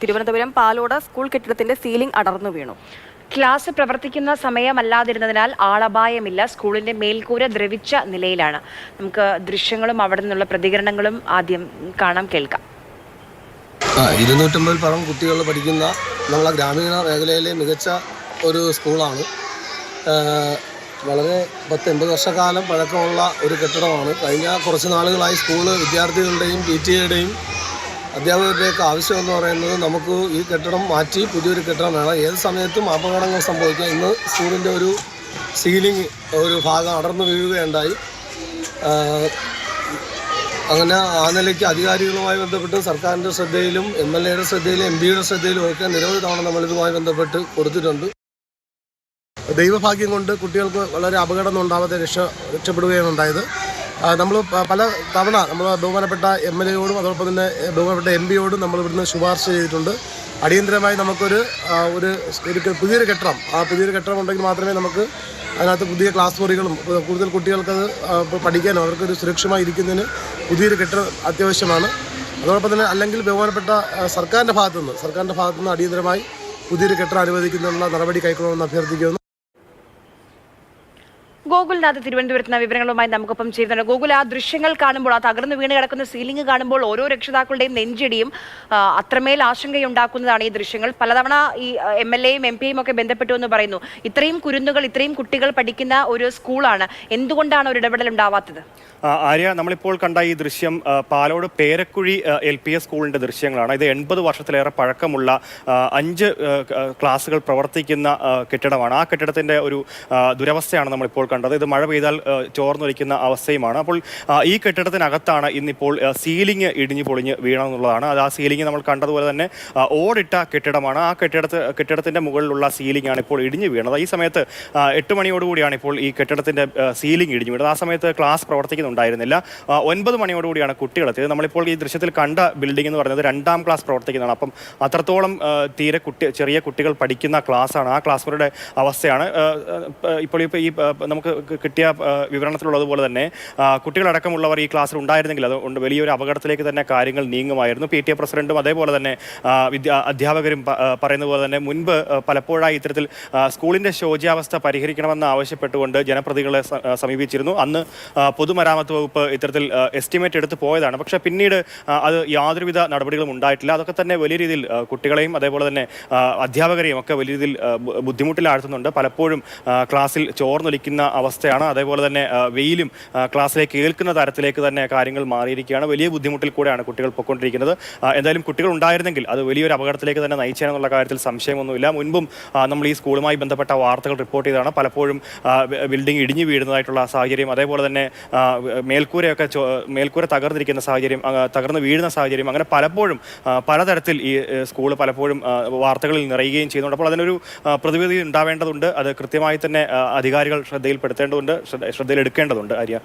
Thiruvananthapuram Palode school കെട്ടിടത്തിന്റെ ceiling അടർന്നു വീണു. ക്ലാസ് പ്രവർത്തിക്കുന്ന സമയമല്ലാതിരുന്നതിനാൽ ആളപായമില്ല. സ്കൂളിന്റെ മേൽക്കൂര ദ്രവിച്ച നിലയിലാണ്. നമുക്ക് ദൃശ്യങ്ങളും അവിടെ നിന്നുള്ള പ്രതികരണങ്ങളും ആദ്യം കാണാം. കേൾക്കാം. ഇരുന്നൂറ്റമ്പത് പരം കുട്ടികൾ പഠിക്കുന്ന നമ്മളെ ഗ്രാമീണ മേഖലയിലെ മികച്ച ഒരു സ്കൂളാണ്. വളരെ പത്ത് എൺപത് വർഷക്കാലം പഴക്കമുള്ള ഒരു കെട്ടിടമാണ്. കഴിഞ്ഞ കുറച്ച് നാളുകളായി സ്കൂൾ വിദ്യാർത്ഥികളുടെയും പി ടി എയുടെയും അധ്യാപകരുടെയൊക്കെ ആവശ്യം എന്ന് പറയുന്നത് നമുക്ക് ഈ കെട്ടിടം മാറ്റി പുതിയൊരു കെട്ടിടം വേണം ഏത് സമയത്തും അപകടങ്ങൾ സംഭവിക്കാം. ഇന്ന് സ്കൂളിന്റെ ഒരു സീലിംഗ് ഒരു ഭാഗം അടർന്നു വീഴുകയുണ്ടായി. അങ്ങനെ ആ നിലയ്ക്ക് അധികാരികളുമായി ബന്ധപ്പെട്ട് സർക്കാരിന്റെ ശ്രദ്ധയിലും എം എൽ എയുടെ ശ്രദ്ധയിലും എം പിയുടെ ശ്രദ്ധയിലും ഒക്കെ നിരവധി തവണ നമ്മളിതുമായി ബന്ധപ്പെട്ട് കൊടുത്തിട്ടുണ്ട്. ദൈവഭാഗ്യം കൊണ്ട് കുട്ടികൾക്ക് വളരെ അപകടമൊന്നും ഉണ്ടാവാതെ രക്ഷ രക്ഷപ്പെടുകയാണ് ഉണ്ടായത്. നമ്മൾ പല തവണ നമ്മൾ ബഹുമാനപ്പെട്ട എം എൽ എയോടും അതോടൊപ്പം തന്നെ ബഹുമാനപ്പെട്ട എം പിയോടും നമ്മൾ ഇവിടുന്ന് ശുപാർശ ചെയ്തിട്ടുണ്ട്. അടിയന്തരമായി നമുക്കൊരു ഒരു പുതിയൊരു കെട്ടിടം ആ പുതിയൊരു കെട്ടിടം ഉണ്ടെങ്കിൽ മാത്രമേ നമുക്ക് അതിനകത്ത് പുതിയ ക്ലാസ് മുറികളും കൂടുതൽ കുട്ടികൾക്കത് പഠിക്കാനും അവർക്കൊരു സുരക്ഷിതമായി ഇരിക്കുന്നതിന് പുതിയൊരു കെട്ടിടം അത്യാവശ്യമാണ്. അതോടൊപ്പം തന്നെ അല്ലെങ്കിൽ ബഹുമാനപ്പെട്ട സർക്കാരിന്റെ ഭാഗത്തുനിന്ന് സർക്കാരിന്റെ ഭാഗത്തുനിന്ന് അടിയന്തരമായി പുതിയൊരു കെട്ടിടം അനുവദിക്കുന്നതിനുള്ള നടപടി കൈക്കൊള്ളണമെന്ന് അഭ്യർത്ഥിക്കുന്നു. ഗോകുൽനാഥ് തിരുവനന്തപുരത്ത് നിന്ന് വിവരങ്ങളുമായി നമുക്കൊപ്പം ചേരുന്നുണ്ട്. ഗോകുൽ ആ ദൃശ്യങ്ങൾ കാണുമ്പോൾ ആ തകർന്നു വീണ് കിടക്കുന്ന സീലിംഗ് കാണുമ്പോൾ ഓരോ രക്ഷിതാക്കളുടെയും നെഞ്ചിടിയും അത്രമേൽ ആശങ്കയുണ്ടാക്കുന്നതാണ് ഈ ദൃശ്യങ്ങൾ. പലതവണ ഈ എം എൽ എയും എം പിയും ഒക്കെ ബന്ധപ്പെട്ടു എന്ന് പറയുന്നു. ഇത്രയും കുരുന്നുകൾ ഇത്രയും കുട്ടികൾ പഠിക്കുന്ന ഒരു സ്കൂളാണ്. എന്തുകൊണ്ടാണ് ഒരു ഇടപെടൽ ഉണ്ടാവാത്തത്? ആര്യ നമ്മളിപ്പോൾ കണ്ട ഈ ദൃശ്യം Palode Perakkuzhi L P S സ്കൂളിന്റെ ദൃശ്യങ്ങളാണ്. ഇത് എൺപത് വർഷത്തിലേറെ പഴക്കമുള്ള അഞ്ച് ക്ലാസ്സുകൾ പ്രവർത്തിക്കുന്ന കെട്ടിടമാണ്. ആ കെട്ടിടത്തിന്റെ ഒരു ദുരവസ്ഥയാണ് നമ്മളിപ്പോൾ കണ്ടത്. ഇത് മഴ പെയ്താൽ ചോർന്നൊലിക്കുന്ന അവസ്ഥയുമാണ്. അപ്പോൾ ഈ കെട്ടിടത്തിനകത്താണ് ഇന്നിപ്പോൾ സീലിംഗ് ഇടിഞ്ഞു പൊളിഞ്ഞ് വീണമെന്നുള്ളതാണ് അത് ആ സീലിംഗ് നമ്മൾ കണ്ടതുപോലെ തന്നെ ഓടിട്ട കെട്ടിടമാണ്. ആ കെട്ടിടത്ത് കെട്ടിടത്തിന്റെ മുകളിലുള്ള സീലിംഗ് ആണ് ഇപ്പോൾ ഇടിഞ്ഞു വീണത്. ഈ സമയത്ത് എട്ട് മണിയോടുകൂടിയാണ് ഇപ്പോൾ ഈ കെട്ടിടത്തിന്റെ സീലിംഗ് ഇടിഞ്ഞു വീണത്. ആ സമയത്ത് ക്ലാസ് പ്രവർത്തിക്കുന്നുണ്ടായിരുന്നില്ല. ഒൻപത് മണിയോടുകൂടിയാണ് കുട്ടികൾ എത്തിയത് നമ്മളിപ്പോൾ ഈ ദൃശ്യത്തിൽ കണ്ട ബിൽഡിംഗ് എന്ന് പറയുന്നത് രണ്ടാം ക്ലാസ് പ്രവർത്തിക്കുന്നതാണ്. അപ്പം അത്രത്തോളം തീരെ കുട്ടി ചെറിയ കുട്ടികൾ പഠിക്കുന്ന ക്ലാസ്സാണ്. ആ ക്ലാസ് മുറിയുടെ അവസ്ഥയാണ്. ഇപ്പോൾ ഇപ്പോൾ ഈ നമുക്ക് കിട്ടിയ വിവരണത്തിലുള്ളതുപോലെ തന്നെ കുട്ടികളടക്കമുള്ളവർ ഈ ക്ലാസ്സിൽ ഉണ്ടായിരുന്നെങ്കിൽ അത് വലിയൊരു അപകടത്തിലേക്ക് തന്നെ കാര്യങ്ങൾ നീങ്ങുമായിരുന്നു. പി ടി എ പ്രസിഡന്റും അതേപോലെ തന്നെ അധ്യാപകരും പറയുന്ന പോലെ തന്നെ മുൻപ് പലപ്പോഴായി ഇത്തരത്തിൽ സ്കൂളിന്റെ ശോച്യാവസ്ഥ പരിഹരിക്കണമെന്ന് ആവശ്യപ്പെട്ടുകൊണ്ട് ജനപ്രതികളെ സമീപിച്ചിരുന്നു. അന്ന് പൊതുമരാമത്ത് വകുപ്പ് ഇത്തരത്തിൽ എസ്റ്റിമേറ്റ് എടുത്ത് പോയതാണ്. പക്ഷേ പിന്നീട് അത് യാതൊരുവിധ നടപടികളും ഉണ്ടായിട്ടില്ല. അതൊക്കെ തന്നെ വലിയ രീതിയിൽ കുട്ടികളെയും അതേപോലെ തന്നെ അധ്യാപകരെയും ഒക്കെ വലിയ രീതിയിൽ ബുദ്ധിമുട്ടിലാഴ്ത്തുന്നുണ്ട്. പലപ്പോഴും ക്ലാസ്സിൽ ചോർന്നൊലിക്കുന്ന അവസ്ഥയാണ്. അതേപോലെ തന്നെ വെയിലും ക്ലാസ്സിലേക്ക് ഏൽക്കുന്ന തരത്തിലേക്ക് തന്നെ കാര്യങ്ങൾ മാറിയിരിക്കുകയാണ്. വലിയ ബുദ്ധിമുട്ടിൽ കൂടെയാണ് കുട്ടികൾ പൊയ്ക്കൊണ്ടിരിക്കുന്നത്. എന്തായാലും കുട്ടികൾ ഉണ്ടായിരുന്നെങ്കിൽ അത് വലിയൊരു അപകടത്തിലേക്ക് തന്നെ നയിച്ചേനെന്നുള്ള കാര്യത്തിൽ സംശയമൊന്നുമില്ല. മുൻപും നമ്മൾ ഈ സ്കൂളുമായി ബന്ധപ്പെട്ട വാർത്തകൾ റിപ്പോർട്ട് ചെയ്തതാണ്. പലപ്പോഴും ബിൽഡിംഗ് ഇടിഞ്ഞു വീഴുന്നതായിട്ടുള്ള സാഹചര്യം അതേപോലെ തന്നെ മേൽക്കൂരയൊക്കെ മേൽക്കൂര തകർന്നിരിക്കുന്ന സാഹചര്യം തകർന്ന് വീഴുന്ന സാഹചര്യം അങ്ങനെ പലപ്പോഴും പലതരത്തിൽ ഈ സ്കൂൾ പലപ്പോഴും വാർത്തകളിൽ നിറയുകയും ചെയ്യുന്നുണ്ട്. അപ്പോൾ അതിനൊരു പ്രതിവിധി ഉണ്ടാവേണ്ടതുണ്ട്. അത് കൃത്യമായി തന്നെ അധികാരികൾ അധികാരികൾ ശ്രദ്ധയിൽപ്പെടുത്തേണ്ടതുണ്ട് ശ്രദ്ധ- ശ്രദ്ധയിലെടുക്കേണ്ടതുണ്ട് ആര്യ.